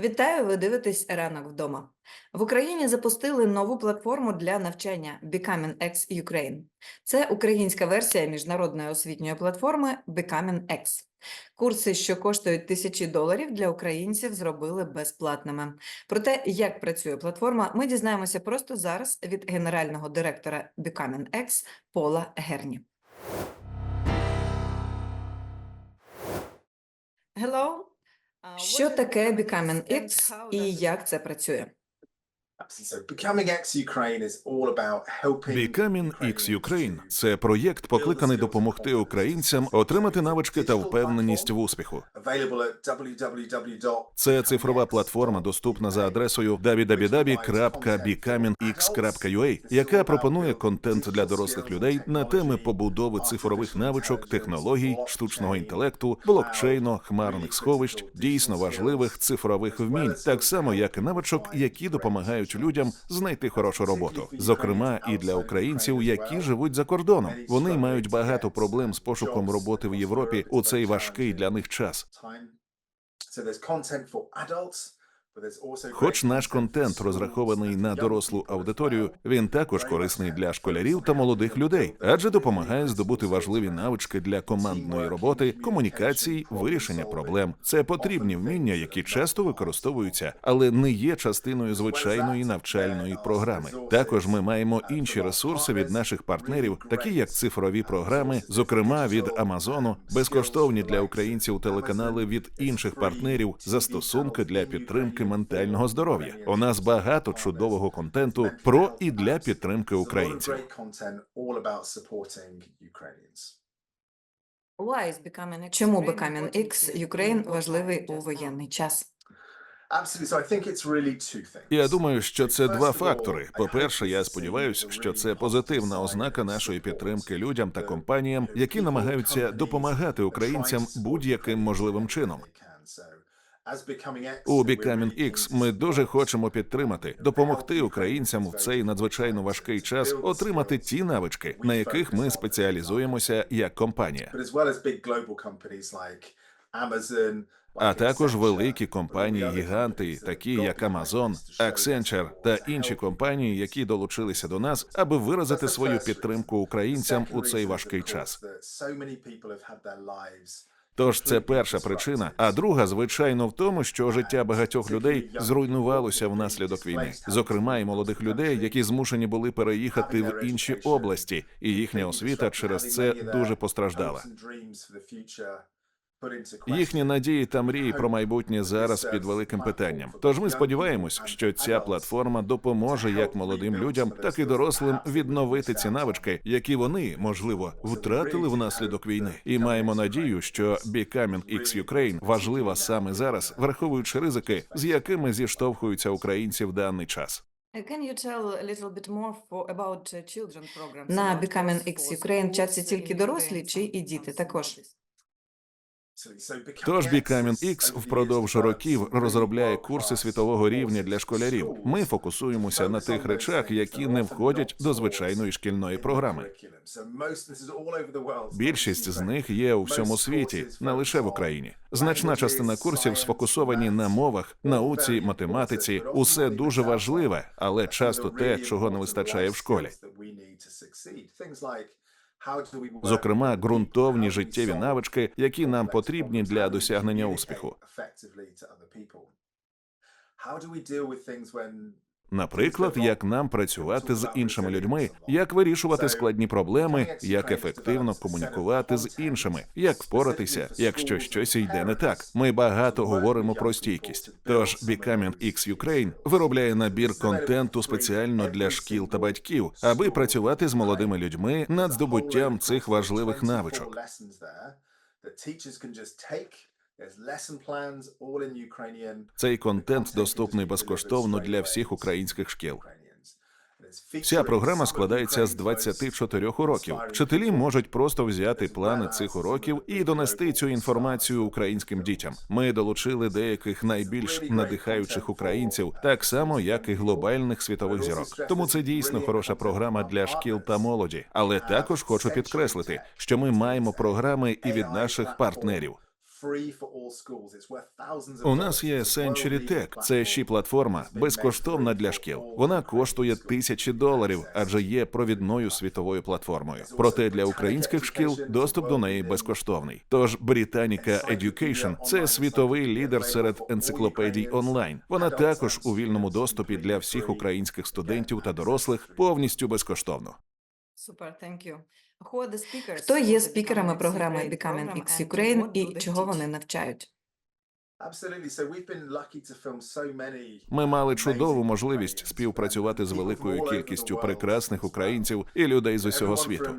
Вітаю, ви дивитесь ранок вдома. В Україні запустили нову платформу для навчання Becoming X Ukraine. Це українська версія міжнародної освітньої платформи Becoming X. Курси, що коштують тисячі доларів, для українців зробили безплатними. Про те, як працює платформа, ми дізнаємося просто зараз від генерального директора Becoming X Пола Герні. Hello. Що таке Becoming X і як це працює? Becoming X Ukraine це проєкт, покликаний допомогти українцям отримати навички та впевненість в успіху. Це цифрова платформа, доступна за адресою www.becomingx.ua, яка пропонує контент для дорослих людей на теми побудови цифрових навичок, технологій, штучного інтелекту, блокчейну, хмарних сховищ, дійсно важливих цифрових вмінь, так само як навичок, які допомагають людям знайти хорошу роботу, зокрема і для українців, які живуть за кордоном. Вони мають багато проблем з пошуком роботи в Європі у цей важкий для них час. Хоч наш контент розрахований на дорослу аудиторію, він також корисний для школярів та молодих людей, адже допомагає здобути важливі навички для командної роботи, комунікації, вирішення проблем. Це потрібні вміння, які часто використовуються, але не є частиною звичайної навчальної програми. Також ми маємо інші ресурси від наших партнерів, такі як цифрові програми, зокрема від Амазону, безкоштовні для українців телеканали від інших партнерів, застосунки для підтримки ментального здоров'я. У нас багато чудового контенту про і для підтримки українців. Чому Becoming X Ukraine важливий у воєнний час? Я думаю, що це два фактори. По-перше, я сподіваюся, що це позитивна ознака нашої підтримки людям та компаніям, які намагаються допомагати українцям будь-яким можливим чином. they can. So, as Becoming X, У Becoming X ми дуже хочемо підтримати, допомогти українцям в цей надзвичайно важкий час отримати ті навички, на яких ми спеціалізуємося як компанія. А також великі компанії, гіганти, такі як Amazon, Accenture та інші компанії, які долучилися до нас, аби виразити свою підтримку українцям у цей важкий час. Тож це перша причина. А друга, звичайно, в тому, що життя багатьох людей зруйнувалося внаслідок війни, зокрема і молодих людей, які змушені були переїхати в інші області, і їхня освіта через це дуже постраждала. Їхні надії та мрії про майбутнє зараз під великим питанням. Тож ми сподіваємось, що ця платформа допоможе як молодим людям, так і дорослим відновити ці навички, які вони можливо втратили внаслідок війни. І маємо надію, що Becoming X Ukraine важлива саме зараз, враховуючи ризики, з якими зіштовхуються українці в даний час. Uh? На Becoming X Ukraine вчаться тільки дорослі чи і діти також? Тож Becoming X впродовж років розробляє курси світового рівня для школярів. Ми фокусуємося на тих речах, які не входять до звичайної шкільної програми. Більшість з них є у всьому світі, не лише в Україні. Значна частина курсів сфокусовані на мовах, науці, математиці. Усе дуже важливе, але часто те, чого не вистачає в школі. Зокрема, ґрунтовні життєві навички, які нам потрібні для досягнення успіху. Наприклад, як нам працювати з іншими людьми, як вирішувати складні проблеми, як ефективно комунікувати з іншими, як впоратися, якщо щось йде не так. Ми багато говоримо про стійкість. Тож Becoming X Ukraine виробляє набір контенту спеціально для шкіл та батьків, аби працювати з молодими людьми над здобуттям цих важливих навичок. Цей контент доступний безкоштовно для всіх українських шкіл. Вся програма складається з 24 уроків. Вчителі можуть просто взяти плани цих уроків і донести цю інформацію українським дітям. Ми долучили деяких найбільш надихаючих українців, так само як і глобальних світових зірок. Тому це дійсно хороша програма для шкіл та молоді. Але також хочу підкреслити, що ми маємо програми і від наших партнерів. Free for all schools. It's worth thousands of У нас є. Century Tech. Це ще платформа безкоштовна для шкіл. Вона коштує тисячі доларів, адже є провідною світовою платформою. Проте для українських шкіл доступ до неї безкоштовний. Тож Britannica Education – це світовий лідер серед енциклопедій онлайн. Вона також у вільному доступі для всіх українських студентів та дорослих повністю безкоштовно. Супер, thank you. Хто є спікерами програми Becoming X Ukraine і чого вони навчають? Ми мали чудову можливість співпрацювати з великою кількістю прекрасних українців і людей з усього світу.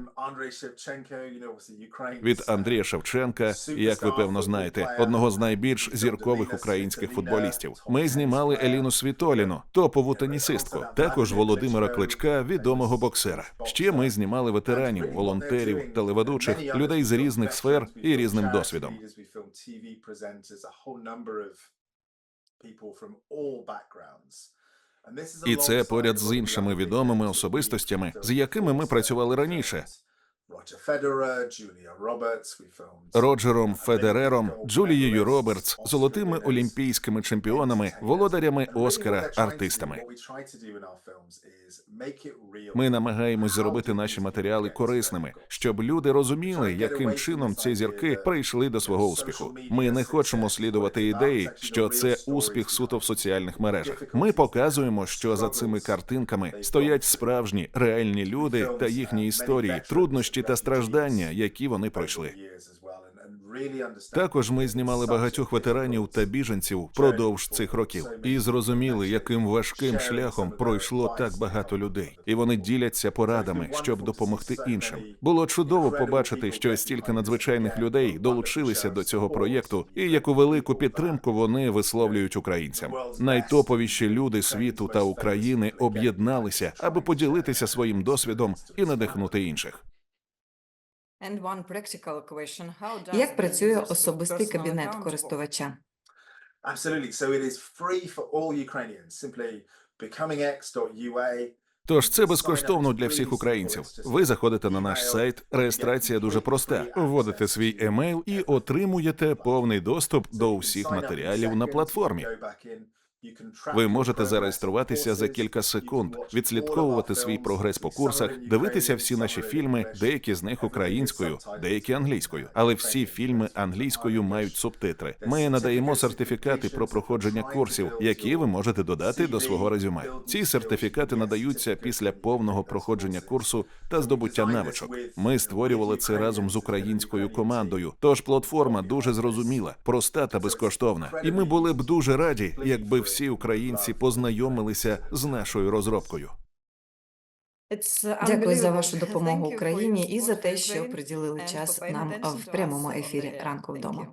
Від Андрія Шевченка, як ви певно знаєте, одного з найбільш зіркових українських футболістів. Ми знімали Еліну Світоліну, топову тенісистку, також Володимира Кличка, відомого боксера. Ще ми знімали ветеранів, волонтерів, телеведучих, людей з різних сфер і різним досвідом. І це поряд з іншими відомими особистостями, з якими ми працювали раніше. Роджером Федерером, Джулією Робертс, золотими олімпійськими чемпіонами, володарями Оскара, артистами. Ми намагаємось зробити наші матеріали корисними, щоб люди розуміли, яким чином ці зірки прийшли до свого успіху. Ми не хочемо слідувати ідеї, що це успіх суто в соціальних мережах. Ми показуємо, що за цими картинками стоять справжні реальні люди та їхні історії, труднощі та страждання, які вони пройшли. Також ми знімали багатьох ветеранів та біженців впродовж цих років і зрозуміли, яким важким шляхом пройшло так багато людей, і вони діляться порадами, щоб допомогти іншим. Було чудово побачити, що стільки надзвичайних людей долучилися до цього проєкту, і яку велику підтримку вони висловлюють українцям. Найтоповіші люди світу та України об'єдналися, аби поділитися своїм досвідом і надихнути інших. Як працює особистий кабінет користувача? Absolutely. So it is free for all Ukrainians. Simply becomingx.ua. Тож це безкоштовно для всіх українців. Ви заходите на наш сайт. Реєстрація дуже проста. Вводите свій емейл і отримуєте повний доступ до усіх матеріалів на платформі. Ви можете зареєструватися за кілька секунд, відслідковувати свій прогрес по курсах, дивитися всі наші фільми, деякі з них українською, деякі англійською. Але всі фільми англійською мають субтитри. Ми надаємо сертифікати про проходження курсів, які ви можете додати до свого резюме. Ці сертифікати надаються після повного проходження курсу та здобуття навичок. Ми створювали це разом з українською командою. Тож платформа дуже зрозуміла, проста та безкоштовна. І ми були б дуже раді, якби всі українці познайомилися з нашою розробкою. Дякую за вашу допомогу Україні і за те, що приділили час нам в прямому ефірі ранку вдома.